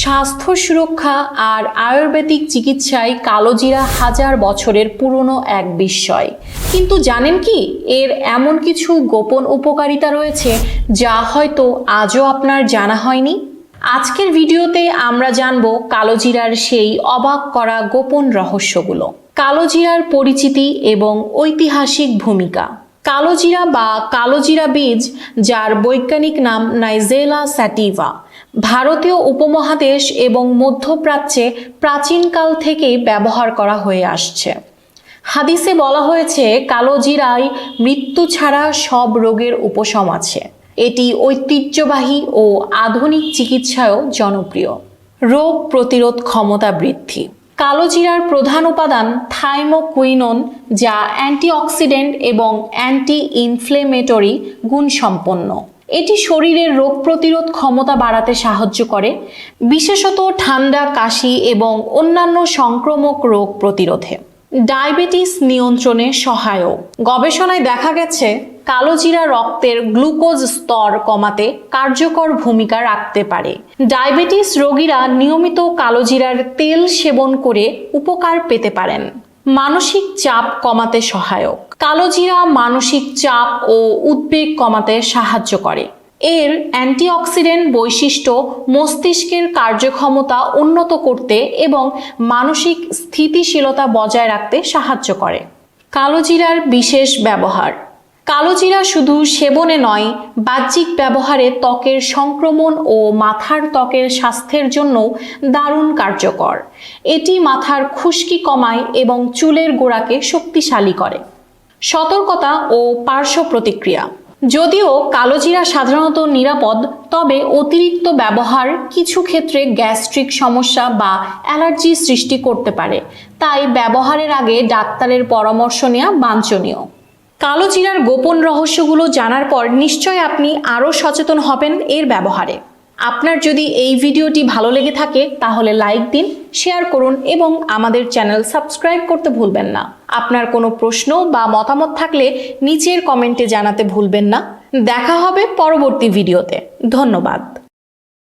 স্বাস্থ্য সুরক্ষা আর আয়ুর্বেদিক চিকিৎসায় কালোজিরা হাজার বছরের পুরনো এক বিস্ময়। কিন্তু জানেন কি, এর এমন কিছু গোপন উপকারিতা রয়েছে যা হয়তো আজও আপনার জানা হয়নি? আজকের ভিডিওতে আমরা জানব কালোজিরার সেই অবাক করা গোপন রহস্যগুলো। কালোজিরার পরিচিতি এবং ঐতিহাসিক ভূমিকা। কালোজিরা বা কালোজিরা বীজ, যার বৈজ্ঞানিক নাম নাইজেলা স্যাটিভা। ভারতীয় উপমহাদেশ এবং মধ্যপ্রাচ্যে প্রাচীনকাল থেকেই ব্যবহার করা হয়ে আসছে। হাদিসে বলা হয়েছে, কালোজিরায় মৃত্যু ছাড়া সব রোগের উপশম আছে। এটি ঐতিহ্যবাহী ও আধুনিক চিকিৎসায়ও জনপ্রিয়। রোগ প্রতিরোধ ক্ষমতা বৃদ্ধি। কালোজিরার প্রধান উপাদান থাইমোকুইনন, যা অ্যান্টিঅক্সিডেন্ট এবং অ্যান্টি ইনফ্লেমেটরি গুণসম্পন্ন। এটি শরীরের রোগ প্রতিরোধ ক্ষমতা বাড়াতে সাহায্য করে, বিশেষত ঠান্ডা, কাশি এবং অন্যান্য সংক্রমক রোগ প্রতিরোধে। ডায়াবেটিস নিয়ন্ত্রণে সহায়ক। গবেষণায় দেখা গেছে কালোজিরা রক্তের গ্লুকোজ স্তর কমাতে কার্যকর ভূমিকা রাখতে পারে। ডায়াবেটিস রোগীরা নিয়মিত কালোজিরার তেল সেবন করে উপকার পেতে পারেন। মানসিক চাপ কমাতে সহায়ক। কালোজিরা মানসিক চাপ ও উদ্বেগ কমাতে সাহায্য করে। এর অ্যান্টিঅক্সিডেন্ট বৈশিষ্ট্য মস্তিষ্কের কার্যক্ষমতা উন্নত করতে এবং মানসিক স্থিতিশীলতা বজায় রাখতে সাহায্য করে। কালোজিরার বিশেষ ব্যবহার। কালোজিরা শুধু সেবনে নয়, বাহ্যিক ব্যবহারে ত্বকের সংক্রমণ ও মাথার ত্বকের স্বাস্থ্যের জন্য দারুণ কার্যকর। এটি মাথার খুশকি কমায় এবং চুলের গোড়াকে শক্তিশালী করে। সতর্কতা ও পার্শ্ব প্রতিক্রিয়া। যদিও কালোজিরা সাধারণত নিরাপদ, তবে অতিরিক্ত ব্যবহার কিছু ক্ষেত্রে গ্যাস্ট্রিক সমস্যা বা অ্যালার্জি সৃষ্টি করতে পারে। তাই ব্যবহারের আগে ডাক্তারের পরামর্শ নেওয়া বাঞ্ছনীয়। কালোজিরার গোপন রহস্যগুলো জানার পর নিশ্চয় আপনি আরও সচেতন হবেন এর ব্যবহারে। আপনার যদি এই ভিডিওটি ভালো লেগে থাকে, তাহলে লাইক দিন শেয়ার করুন এবং আমাদের চ্যানেল সাবস্ক্রাইব করতে ভুলবেন না। আপনার কোনো প্রশ্ন বা মতামত থাকলে নিচের কমেন্টে জানাতে ভুলবেন না। দেখা হবে পরবর্তী ভিডিওতে। ধন্যবাদ।